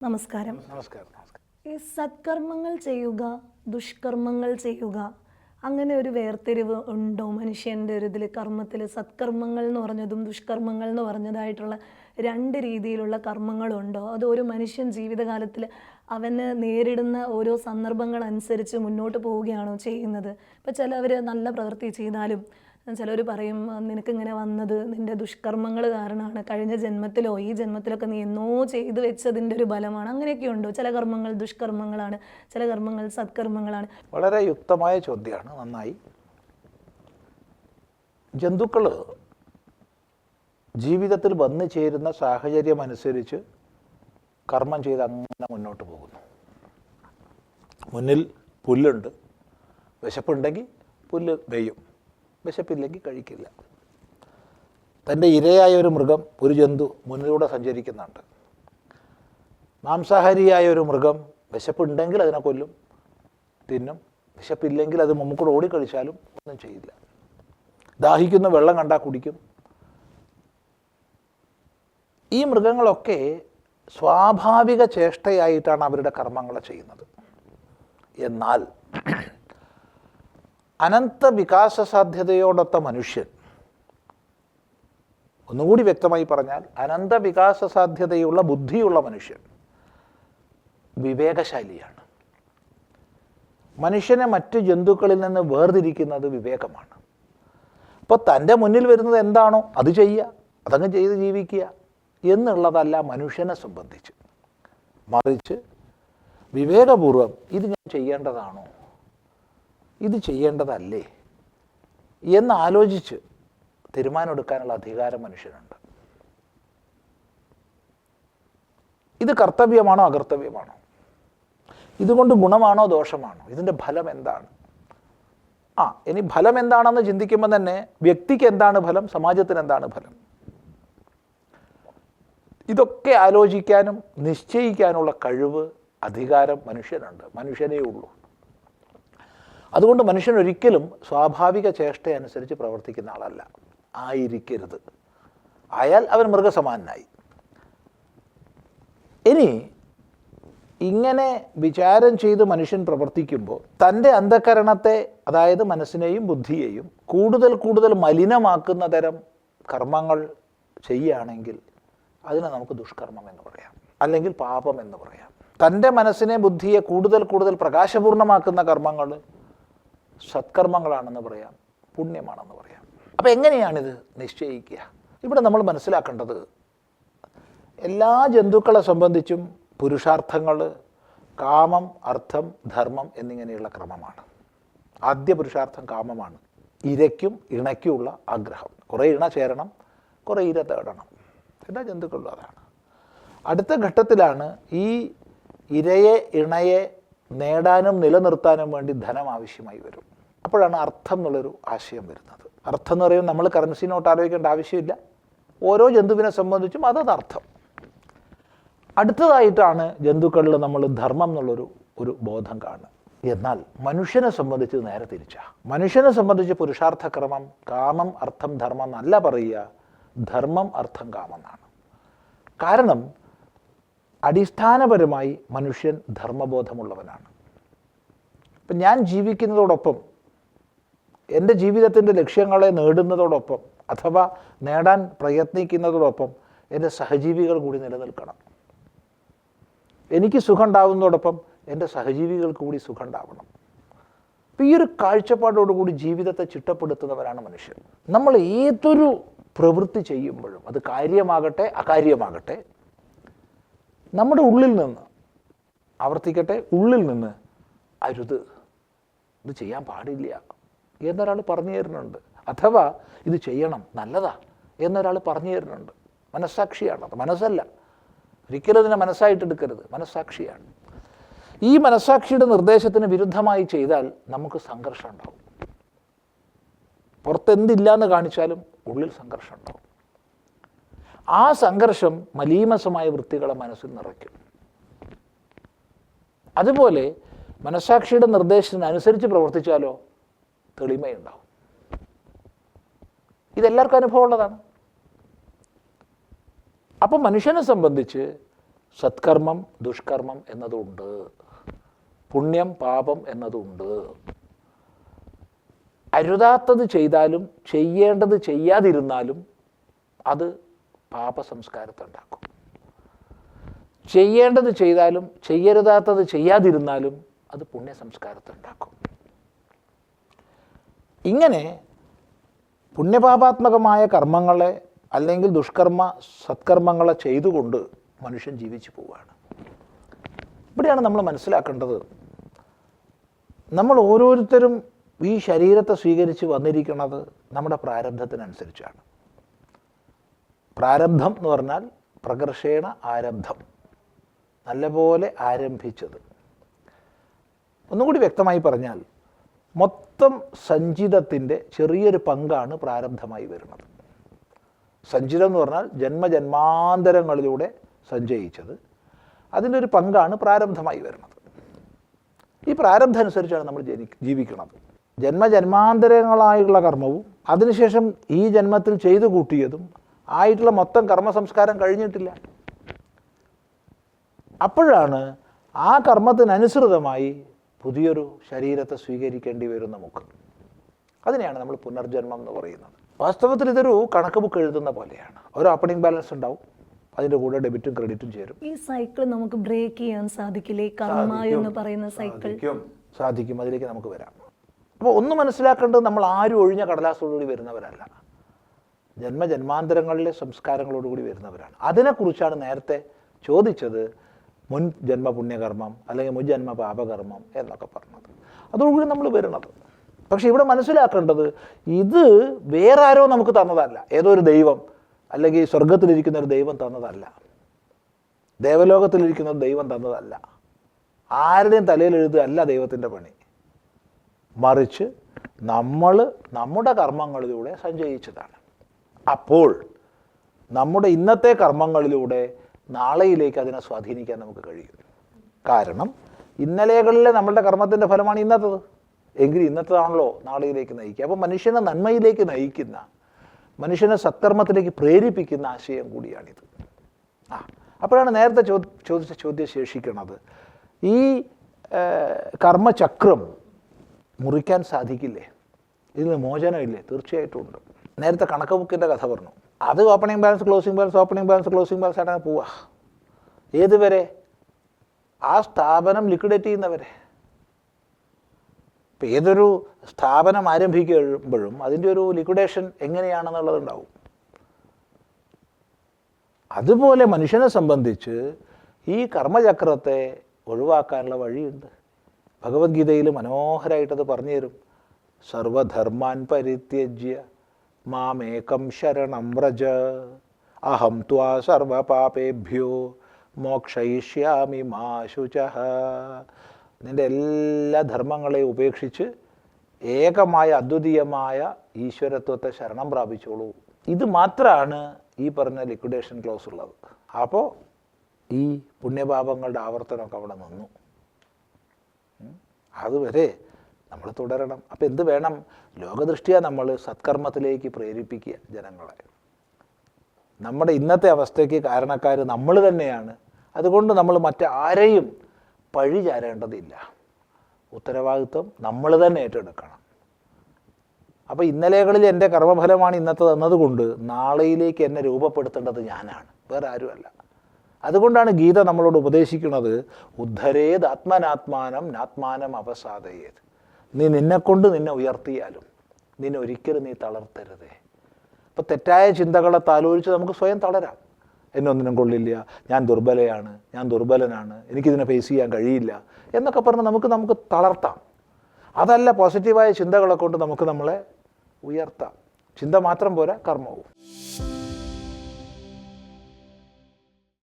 നമസ്കാരം. ഈ സത്കർമ്മങ്ങൾ ചെയ്യുക ദുഷ്കർമ്മങ്ങൾ ചെയ്യുക അങ്ങനെ ഒരു വേർതിരിവ് ഉണ്ടോ മനുഷ്യന്റെ ഒരു ഇതിൽ കർമ്മത്തിൽ സത്കർമ്മങ്ങൾ എന്ന് പറഞ്ഞതും ദുഷ്കർമ്മങ്ങൾ എന്ന് പറഞ്ഞതായിട്ടുള്ള രണ്ട് രീതിയിലുള്ള കർമ്മങ്ങളുണ്ടോ? അത് ഒരു മനുഷ്യൻ ജീവിതകാലത്തിൽ അവന് നേരിടുന്ന ഓരോ സന്ദർഭങ്ങൾ അനുസരിച്ച് മുന്നോട്ട് പോവുകയാണോ ചെയ്യുന്നത്? ഇപ്പോൾ ചിലവർ നല്ല പ്രവൃത്തി ചെയ്താലും ചിലർ പറയും നിനക്കിങ്ങനെ വന്നത് നിന്റെ ദുഷ്കർമ്മങ്ങൾ കാരണമാണ്. കഴിഞ്ഞ ജന്മത്തിലോ ഈ ജന്മത്തിലൊക്കെ നീ എന്നോ ചെയ്ത് വെച്ചതിന്റെ ഒരു ബലമാണ് അങ്ങനെയൊക്കെ ഉണ്ടോ? ചില കർമ്മങ്ങൾ ദുഷ്കർമ്മങ്ങളാണ് ചില കർമ്മങ്ങൾ സത്കർമ്മങ്ങളാണ്. വളരെ യുക്തമായ ചോദ്യമാണ് നന്നായി. ജന്തുക്കൾ ജീവിതത്തിൽ വന്നു ചേരുന്ന സാഹചര്യം അനുസരിച്ച് കർമ്മം ചെയ്ത് അങ്ങനെ മുന്നോട്ട് പോകുന്നു. മുന്നിൽ പുല്ലുണ്ട് വിശപ്പുണ്ടെങ്കിൽ പുല്ല് വെയ്യും. വിശപ്പില്ലെങ്കിൽ കഴിക്കില്ല. തന്റെ ഇരയായ ഒരു മൃഗം ഒരു ജന്തു മുന്നിലൂടെ സഞ്ചരിക്കുന്നുണ്ട്. മാംസാഹാരിയായ ഒരു മൃഗം വിശപ്പുണ്ടെങ്കിൽ അതിനെ കൊല്ലും. തിന്നും. വിശപ്പില്ലെങ്കിൽ അത് മുമ്പിക്കൂടെ ഓടിക്കളിച്ചാലും ഒന്നും ചെയ്യില്ല. ദാഹിക്കുന്ന വെള്ളം കണ്ടാൽ കുടിക്കും. ഈ മൃഗങ്ങളൊക്കെ സ്വാഭാവിക ചേഷ്ടയായിട്ടാണ് അവരുടെ കർമ്മങ്ങൾ ചെയ്യുന്നത്. എന്നാൽ അനന്ത വികാസ സാധ്യതയോടൊത്ത മനുഷ്യൻ. ഒന്നുകൂടി വ്യക്തമായി പറഞ്ഞാൽ അനന്ത വികാസ സാധ്യതയുള്ള ബുദ്ധിയുള്ള മനുഷ്യൻ വിവേകശാലിയാണ്. മനുഷ്യനെ മറ്റ് ജന്തുക്കളിൽ നിന്ന് വേർതിരിക്കുന്നത് വിവേകമാണ്. അപ്പോൾ തന്റെ മുന്നിൽ വരുന്നത് എന്താണോ അത് ചെയ്യുക അതങ്ങ് ചെയ്ത് ജീവിക്കുക എന്നുള്ളതല്ല മനുഷ്യനെ സംബന്ധിച്ച്. മറിച്ച് വിവേകപൂർവം ഇത് ഞാൻ ചെയ്യേണ്ടതാണോ? ഇത് ചെയ്യേണ്ടതല്ലേ? എന്ന് ആലോചിച്ച് തീരുമാനമെടുക്കാനുള്ള അധികാരം മനുഷ്യനുണ്ട്. ഇത് കർത്തവ്യമാണോ അകർത്തവ്യമാണോ? ഇതുകൊണ്ട് ഗുണമാണോ ദോഷമാണോ? ഇതിന്റെ ഫലം എന്താണ്? ആ ഇനി ഫലം എന്താണെന്ന് ചിന്തിക്കുമ്പോൾ തന്നെ വ്യക്തിക്ക് എന്താണ് ഫലം? സമാജത്തിന് എന്താണ് ഫലം? ഇതൊക്കെ ആലോചിക്കാനും നിശ്ചയിക്കാനുള്ള കഴിവ് അധികാരം മനുഷ്യനുണ്ട്. മനുഷ്യനേ ഉള്ളൂ. അതുകൊണ്ട് മനുഷ്യൻ ഒരിക്കലും സ്വാഭാവിക ചേഷ്ട അനുസരിച്ച് പ്രവർത്തിക്കുന്ന ആളല്ല. ആയിരിക്കരുത്. ആയാൽ അവൻ മൃഗസമാനായി. ഇനി ഇങ്ങനെ വിചാരം ചെയ്ത് മനുഷ്യൻ പ്രവർത്തിക്കുമ്പോൾ തന്റെ അന്ധകരണത്തെ അതായത് മനസ്സിനെയും ബുദ്ധിയെയും കൂടുതൽ കൂടുതൽ മലിനമാക്കുന്ന തരം കർമ്മങ്ങൾ ചെയ്യുകയാണെങ്കിൽ അതിനെ നമുക്ക് ദുഷ്കർമ്മം എന്ന് പറയാം. അല്ലെങ്കിൽ പാപം എന്ന് പറയാം. തന്റെ മനസ്സിനെ ബുദ്ധിയെ കൂടുതൽ കൂടുതൽ പ്രകാശപൂർണമാക്കുന്ന കർമ്മങ്ങൾ സത്കർമ്മങ്ങളാണെന്ന് പറയാം പുണ്യമാണെന്ന് പറയാം. അപ്പോൾ എങ്ങനെയാണിത് നിശ്ചയിക്കുക? ഇവിടെ നമ്മൾ മനസ്സിലാക്കേണ്ടത് എല്ലാ ജന്തുക്കളെ സംബന്ധിച്ചും പുരുഷാർത്ഥങ്ങൾ കാമം അർത്ഥം ധർമ്മം എന്നിങ്ങനെയുള്ള ക്രമമാണ്. ആദ്യ പുരുഷാർത്ഥം കാമമാണ്. ഇരയ്ക്കും ഇണയ്ക്കുമുള്ള ആഗ്രഹം. കുറേ ഇണ ചേരണം കുറേ ഇര തേടണം. എല്ലാ ജന്തുക്കളിലും അതാണ്. അടുത്ത ഘട്ടത്തിലാണ് ഈ ഇരയെ ഇണയെ നേടാനും നിലനിർത്താനും വേണ്ടി ധനം ആവശ്യമായി വരും. അപ്പോഴാണ് അർത്ഥം എന്നുള്ളൊരു ആശയം വരുന്നത്. അർത്ഥം എന്ന് പറയുമ്പോൾ നമ്മൾ കറൻസി നോട്ട് ആലോചിക്കേണ്ട ആവശ്യമില്ല. ഓരോ ജന്തുവിനെ സംബന്ധിച്ചും അതത് അർത്ഥം. അടുത്തതായിട്ടാണ് ജന്തുക്കളിൽ നമ്മൾ ധർമ്മം എന്നുള്ളൊരു ഒരു ബോധം കാണുക. എന്നാൽ മനുഷ്യനെ സംബന്ധിച്ച് നേരെ തിരിച്ചാ. മനുഷ്യനെ സംബന്ധിച്ച് പുരുഷാർത്ഥക്രമം കാമം അർത്ഥം ധർമ്മം എന്നല്ല പറയുക. ധർമ്മം അർത്ഥം കാമെന്നാണ് കാരണം അടിസ്ഥാനപരമായി മനുഷ്യൻ ധർമ്മബോധമുള്ളവനാണ്. അപ്പം ഞാൻ ജീവിക്കുന്നതോടൊപ്പം എന്റെ ജീവിതത്തിന്റെ ലക്ഷ്യങ്ങളെ നേടുന്നതോടൊപ്പം അഥവാ നേടാൻ പ്രയത്നിക്കുന്നതോടൊപ്പം എന്റെ സഹജീവികൾ കൂടി നിലനിൽക്കണം. എനിക്ക് സുഖം ഉണ്ടാവുന്നതോടൊപ്പം എന്റെ സഹജീവികൾക്ക് കൂടി സുഖം ഉണ്ടാവണം അപ്പം ഈ ഒരു കാഴ്ചപ്പാടോടുകൂടി ജീവിതത്തെ ചിട്ടപ്പെടുത്തുന്നവരാണ് മനുഷ്യർ. നമ്മൾ ഏതൊരു പ്രവൃത്തി ചെയ്യുമ്പോഴും അത് കാര്യമാകട്ടെ അകാര്യമാകട്ടെ നമ്മുടെ ഉള്ളിൽ നിന്ന് ആവർത്തിക്കട്ടെ ഉള്ളിൽ നിന്ന് അരുത്. ഇത് ചെയ്യാൻ പാടില്ല. എന്നൊരാൾ പറഞ്ഞു തരുന്നുണ്ട്. അഥവാ ഇത് ചെയ്യണം നല്ലതാ എന്നൊരാൾ പറഞ്ഞു തരുന്നുണ്ട്. മനസ്സാക്ഷിയാണ്. അത് മനസ്സല്ല. ഒരിക്കലും അതിനെ മനസ്സായിട്ട് എടുക്കരുത്. മനസ്സാക്ഷിയാണ്. ഈ മനസ്സാക്ഷിയുടെ നിർദ്ദേശത്തിന് വിരുദ്ധമായി ചെയ്താൽ നമുക്ക് സംഘർഷം ഉണ്ടാവും. പുറത്തെന്തില്ല എന്ന് കാണിച്ചാലും ഉള്ളിൽ സംഘർഷം ഉണ്ടാവും. ആ സംഘർഷം മലീമസമായ വൃത്തികളെ മനസ്സിൽ നിറയ്ക്കും. അതുപോലെ മനസാക്ഷിയുടെ നിർദ്ദേശത്തിന് അനുസരിച്ച് പ്രവർത്തിച്ചാലോ തെളിമയുണ്ടാവും. ഇതെല്ലാവർക്കും അനുഭവമുള്ളതാണ് അപ്പം മനുഷ്യനെ സംബന്ധിച്ച് സത്കർമ്മം ദുഷ്കർമ്മം എന്നതുണ്ട്. പുണ്യം പാപം എന്നതുണ്ട്. അരുതാത്തത് ചെയ്താലും ചെയ്യേണ്ടത് ചെയ്യാതിരുന്നാലും അത് പാപസംസ്കാരത്തെ ഉണ്ടാക്കും ചെയ്യേണ്ടത് ചെയ്താലും ചെയ്യരുതാത്തത് ചെയ്യാതിരുന്നാലും അത് പുണ്യസംസ്കാരത്തെ ഉണ്ടാക്കും ഇങ്ങനെ പുണ്യപാപാത്മകമായ കർമ്മങ്ങളെ അല്ലെങ്കിൽ ദുഷ്കർമ്മ സത്കർമ്മങ്ങളെ ചെയ്തുകൊണ്ട് മനുഷ്യൻ ജീവിച്ചു പോവുകയാണ്. ഇവിടെയാണ് നമ്മൾ മനസ്സിലാക്കേണ്ടത്. നമ്മൾ ഓരോരുത്തരും ഈ ശരീരത്തെ സ്വീകരിച്ച് വന്നിരിക്കുന്നത് നമ്മുടെ പ്രാരബ്ധത്തിനനുസരിച്ചാണ്. പ്രാരബ്ധം എന്ന് പറഞ്ഞാൽ പ്രകർഷേണ ആരബ്ധം. നല്ലപോലെ ആരംഭിച്ചത്. ഒന്നുകൂടി വ്യക്തമായി പറഞ്ഞാൽ മൊത്തം സഞ്ചിതത്തിന്റെ ചെറിയൊരു പങ്കാണ് പ്രാരബ്ധമായി വരുന്നത്. സഞ്ചിതം എന്ന് പറഞ്ഞാൽ ജന്മജന്മാന്തരങ്ങളിലൂടെ സഞ്ചയിച്ചത്. അതിന്റെ ഒരു പങ്കാണ് പ്രാരബ്ധമായി വരുന്നത്. ഈ പ്രാരബ്ധം അനുസരിച്ചാണ് നമ്മൾ ജനി ജീവിക്കുന്നത്. ജന്മജന്മാന്തരങ്ങളായുള്ള കർമ്മവും അതിനുശേഷം ഈ ജന്മത്തിൽ ചെയ്തു കൂട്ടിയതും ആയിട്ടുള്ള മൊത്തം കർമ്മ സംസ്കാരം കഴിഞ്ഞിട്ടില്ല. അപ്പോഴാണ് ആ കർമ്മത്തിനനുസൃതമായി പുതിയൊരു ശരീരത്തെ സ്വീകരിക്കേണ്ടി വരും നമുക്ക് അതിനെയാണ് നമ്മൾ പുനർജന്മം എന്ന് പറയുന്നത്. വാസ്തവത്തിൽ ഇതൊരു കണക്ക് ബുക്ക് എഴുതുന്ന പോലെയാണ്. ഒരു ഓപ്പണിംഗ് ബാലൻസ് ഉണ്ടാവും. അതിന്റെ കൂടെ ഡെബിറ്റും ക്രെഡിറ്റും ചേരും. ഈ സൈക്കിൾ നമുക്ക് ബ്രേക്ക് ചെയ്യാൻ സാധിക്കില്ലേ? കർമ്മ എന്ന് പറയുന്ന സൈക്കിൾ സാധിക്കും. അതിലേക്ക് നമുക്ക് വരാം. അപ്പോൾ ഒന്ന് മനസ്സിലാക്കേണ്ടത് നമ്മൾ ആരും ഒഴിഞ്ഞ കടലാസോടുകൂടി വരുന്നവരല്ല. ജന്മജന്മാന്തരങ്ങളിലെ സംസ്കാരങ്ങളോടുകൂടി വരുന്നവരാണ്. അതിനെക്കുറിച്ചാണ് നേരത്തെ ചോദിച്ചത് മുൻ ജന്മ പുണ്യകർമ്മം അല്ലെങ്കിൽ മുൻ ജന്മ പാപകർമ്മം എന്നൊക്കെ പറഞ്ഞത്. അതോടുകൂടി നമ്മൾ വരുന്നത് പക്ഷെ ഇവിടെ മനസ്സിലാക്കേണ്ടത് ഇത് വേറെ ആരോ നമുക്ക് തന്നതല്ല. ഏതോ ഒരു ദൈവം അല്ലെങ്കിൽ സ്വർഗത്തിലിരിക്കുന്ന ഒരു ദൈവം തന്നതല്ല. ദേവലോകത്തിലിരിക്കുന്ന ദൈവം തന്നതല്ല. ആരുടെയും തലയിൽ എഴുതുകയല്ല ദൈവത്തിന്റെ പണി. മറിച്ച് നമ്മൾ നമ്മുടെ കർമ്മങ്ങളിലൂടെ സഞ്ചയിച്ചതാണ്. അപ്പോൾ നമ്മുടെ ഇന്നത്തെ കർമ്മങ്ങളിലൂടെ നാളെയിലേക്ക് അതിനെ സ്വാധീനിക്കാൻ നമുക്ക് കഴിയും. കാരണം ഇന്നലെകളിലെ നമ്മളുടെ കർമ്മത്തിന്റെ ഫലമാണ് ഇന്നത്തത്. എങ്കിൽ ഇന്നത്തതാണല്ലോ നാളെയിലേക്ക് നയിക്കുക. അപ്പോൾ മനുഷ്യനെ നന്മയിലേക്ക് നയിക്കുന്ന മനുഷ്യനെ സത്കർമ്മത്തിലേക്ക് പ്രേരിപ്പിക്കുന്ന ആശയം കൂടിയാണിത്. ആ അപ്പോഴാണ് നേരത്തെ ചോ ചോദിച്ച ചോദ്യം ശേഷിക്കുന്നത് ഈ കർമ്മചക്രം മുറിക്കാൻ സാധിക്കില്ലേ? ഇതിന് മോചനമില്ലേ? തീർച്ചയായിട്ടും ഉണ്ട്. നേരത്തെ കണക്ക് ബുക്കിന്റെ കഥ പറഞ്ഞു. അത് opening balance closing balance opening balance closing balance ആയിട്ടാണ് പോവുക ഏതുവരെ ആ സ്ഥാപനം ലിക്വിഡേറ്റ് ചെയ്യുന്നവരെ ഇപ്പം ഏതൊരു സ്ഥാപനം ആരംഭിക്കുമ്പോഴും അതിന്റെ ഒരു ലിക്വിഡേഷൻ എങ്ങനെയാണെന്നുള്ളത് ഉണ്ടാവും അതുപോലെ മനുഷ്യനെ സംബന്ധിച്ച് ഈ കർമ്മചക്രത്തെ ഒഴിവാക്കാനുള്ള വഴിയുണ്ട്. ഭഗവത്ഗീതയിൽ മനോഹരമായിട്ടത് പറഞ്ഞു തരും സർവധർമാൻ പരിത്യജ്യ മാമേകം ശരണം വ്രജ. അഹം ത്വാ സർവപാപേഭ്യോ മോക്ഷയിഷ്യാമി മാ ശുച. നിന്റെ എല്ലാ ധർമ്മങ്ങളെയും ഉപേക്ഷിച്ച് ഏകമായ അദ്വിതീയമായ ഈശ്വരത്വത്തെ ശരണം പ്രാപിച്ചോളൂ. ഇത് മാത്രമാണ് ഈ പറഞ്ഞ ലിക്വിഡേഷൻ ക്ലോസ് ഉള്ളത്. അപ്പോൾ ഈ പുണ്യപാപങ്ങളുടെ ആവർത്തനമൊക്കെ അവിടെ നിന്നു. അതുവരെ നമ്മൾ തുടരണം. അപ്പം എന്ത് വേണം? ലോകദൃഷ്ടിയ നമ്മൾ സത്കർമ്മത്തിലേക്ക് പ്രേരിപ്പിക്കുക ജനങ്ങളെ. നമ്മുടെ ഇന്നത്തെ അവസ്ഥയ്ക്ക് കാരണക്കാർ നമ്മൾ തന്നെയാണ്. അതുകൊണ്ട് നമ്മൾ മറ്റാരെയും പഴി ചാരേണ്ടതില്ല ഉത്തരവാദിത്വം നമ്മൾ തന്നെ ഏറ്റെടുക്കണം. അപ്പോൾ ഇന്നലെകളിൽ എന്റെ കർമ്മഫലമാണ് ഇന്നത്തെ തന്നതുകൊണ്ട് നാളെയിലേക്ക് എന്നെ രൂപപ്പെടുത്തേണ്ടത് ഞാനാണ്. വേറെ ആരുമല്ല. അതുകൊണ്ടാണ് ഗീത നമ്മളോട് ഉപദേശിക്കുന്നത് ഉദ്ധരേത് ആത്മനാത്മാനം നാത്മാനം അവസാദയേത്. നീ നിന്നെക്കൊണ്ട് നിന്നെ ഉയർത്തിയാലും നിന്നെ ഒരിക്കലും നീ തളർത്തരുതേ. അപ്പോൾ തെറ്റായ ചിന്തകളെ താലോചിച്ച് നമുക്ക് സ്വയം തളരാം. എന്നൊന്നിനും കൊള്ളില്ല. ഞാൻ ദുർബലയാണ്. ഞാൻ ദുർബലനാണ്. എനിക്കിതിനെ ഫേസ് ചെയ്യാൻ കഴിയില്ല എന്നൊക്കെ പറഞ്ഞ് നമുക്ക് നമുക്ക് തളർത്താം. അതല്ല പോസിറ്റീവായ ചിന്തകളെ കൊണ്ട് നമുക്ക് നമ്മളെ ഉയർത്താം. ചിന്ത മാത്രം പോരാ കർമ്മവും.